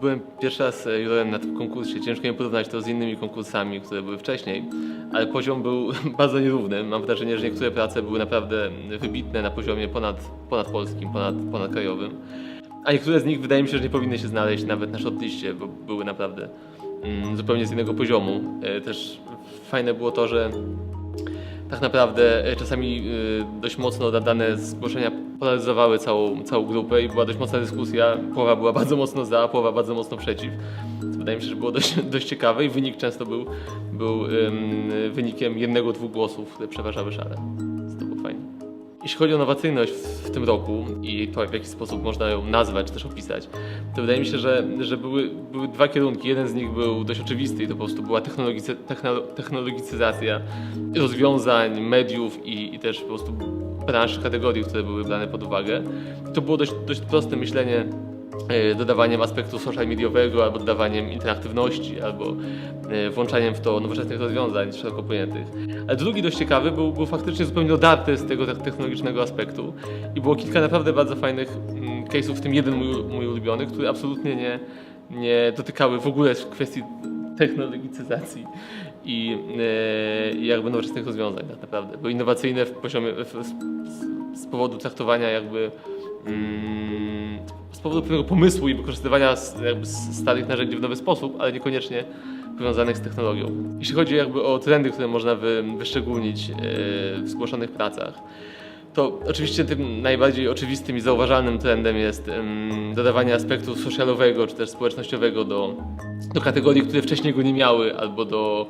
byłem pierwszy raz e, jurorem na tym konkursie. Ciężko mi porównać to z innymi konkursami, które były wcześniej, ale poziom był bardzo nierówny. Mam wrażenie, że niektóre prace były naprawdę wybitne na poziomie ponad, ponadpolskim, ponad, ponadkrajowym. A niektóre z nich wydaje mi się, że nie powinny się znaleźć nawet na shortliście, bo były naprawdę mm, zupełnie z innego poziomu. E, Też fajne było to, że tak naprawdę e, czasami e, dość mocno da- dane zgłoszenia polaryzowały całą, całą grupę i była dość mocna dyskusja. Połowa była bardzo mocno za, połowa bardzo mocno przeciw. Wydaje mi się, że było dość, dość ciekawe i wynik często był, był em, wynikiem jednego, dwóch głosów, które przeważały szale. Jeśli chodzi o nowacyjność w, tym roku i to, w jaki sposób można ją nazwać czy też opisać, to wydaje mi się, że, że były, były dwa kierunki. Jeden z nich był dość oczywisty i to po prostu była technologice, technolo, technologicyzacja rozwiązań, mediów i, i też po prostu branż, kategorii, które były brane pod uwagę. To było dość, dość proste myślenie dodawaniem aspektu social mediowego, albo dodawaniem interaktywności, albo e, włączaniem w to nowoczesnych rozwiązań szeroko pojętych. Ale drugi dość ciekawy był, był faktycznie zupełnie odarty z tego te- technologicznego aspektu i było kilka naprawdę bardzo fajnych mm, case'ów, w tym jeden mój, mój ulubiony, który absolutnie nie, nie dotykały w ogóle kwestii technologicyzacji i, e, jakby nowoczesnych rozwiązań tak naprawdę. Były innowacyjne w poziomie, w, z, z powodu traktowania jakby mm, z powodu pewnego pomysłu i wykorzystywania jakby starych narzędzi w nowy sposób, ale niekoniecznie powiązanych z technologią. Jeśli chodzi jakby o trendy, które można wy, wyszczególnić e, w zgłoszonych pracach, to oczywiście tym najbardziej oczywistym i zauważalnym trendem jest em, dodawanie aspektu socialowego czy też społecznościowego do, do kategorii, które wcześniej go nie miały, albo do,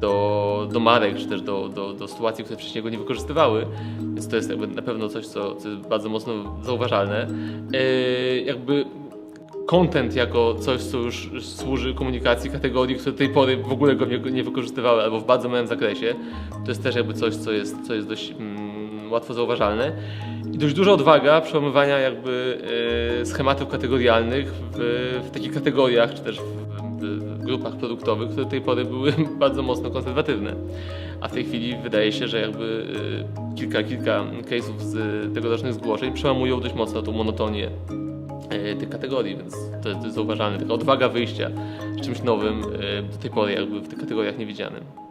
do, do marek, czy też do, do, do sytuacji, które wcześniej go nie wykorzystywały. Więc to jest jakby na pewno coś, co, co jest bardzo mocno zauważalne. E, jakby content jako coś, co już służy komunikacji kategorii, które do tej pory w ogóle go nie, nie wykorzystywały albo w bardzo małym zakresie. To jest też jakby coś, co jest, co jest dość mm, łatwo zauważalne. I dość duża odwaga przełamywania jakby e, schematów kategorialnych w, w takich kategoriach, czy też w, w, grupach produktowych, które do tej pory były bardzo mocno konserwatywne. A w tej chwili wydaje się, że jakby e, kilka, kilka case'ów z tegorocznych zgłoszeń przełamują dość mocno tą monotonię e, tych kategorii, więc to jest, zauważalne. Taka odwaga wyjścia z czymś nowym, e, do tej pory jakby w tych kategoriach niewidzianym.